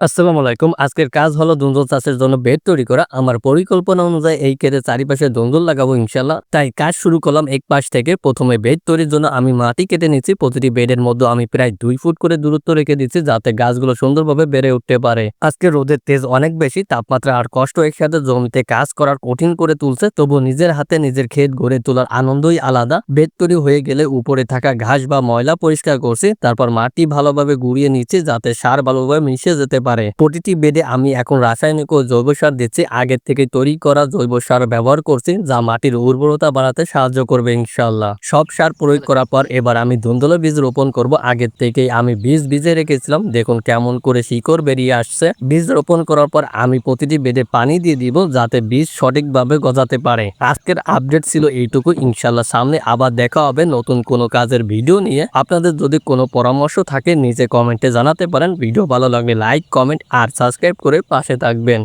আসসালামু আলাইকুম। আজকের কাজ হলো দুন্দুল চাষের জন্য বেড তৈরি করা। আমার পরিকল্পনা অনুযায়ী এই কেটে চারিপাশে দুন্দুল লাগাবো ইনশাল্লাহ তাই কাজ শুরু করলাম এক পাশ থেকে। প্রথমে বেড তৈরির জন্য আমি মাটি কেটে নিচ্ছি। প্রতিটি বেডের মধ্যে আমি প্রায় দুই ফুট করে দূরত্ব রেখে দিচ্ছি যাতে গাছগুলো সুন্দরভাবে বেড়ে উঠতে পারে। আজকে রোদের তেজ অনেক বেশি, তাপমাত্রা আর কষ্ট একসাথে জমিতে কাজ করার কঠিন করে তুলছে। তবু নিজের হাতে নিজের ক্ষেত গড়ে তোলার আনন্দই আলাদা। বেড তৈরি হয়ে গেলে উপরে থাকা ঘাস বা ময়লা পরিষ্কার করছি। তারপর মাটি ভালোভাবে গুঁড়িয়ে নিচ্ছি যাতে সার ভালোভাবে মিশে যেতে পারে। প্রতিটি বেডে আমি এখন রাসায়নিক ও জৈব সার দিচ্ছি, আগের থেকে তৈরি করা জৈব সার ব্যবহার করছি, যা মাটির উর্বরতা বাড়াতে সাহায্য করবে ইনশাল্লাহ সব সার প্রয়োগ করার পর এবার আমি ধুন্দলে বীজ রোপণ করব। আগের থেকেই আমি বীজ ভিজে রেখেছিলাম, দেখুন কেমন করে শিকড় বেরিয়ে আসছে। বীজ রোপণ করার পর আমি প্রতিটি বেডে পানি দিয়ে দিব, যাতে বীজ সঠিকভাবে গজাতে পারে। আজকের আপডেট ছিল এইটুকু ইনশাল্লাহ সামনে আবার দেখা হবে নতুন কোনো কাজের ভিডিও নিয়ে। আপনাদের যদি কোনো পরামর্শ থাকে নিচে কমেন্টে জানাতে পারেন। ভিডিও ভালো লাগলে লাইক কমেন্ট আর সাবস্ক্রাইব করে পাশে থাকবেন।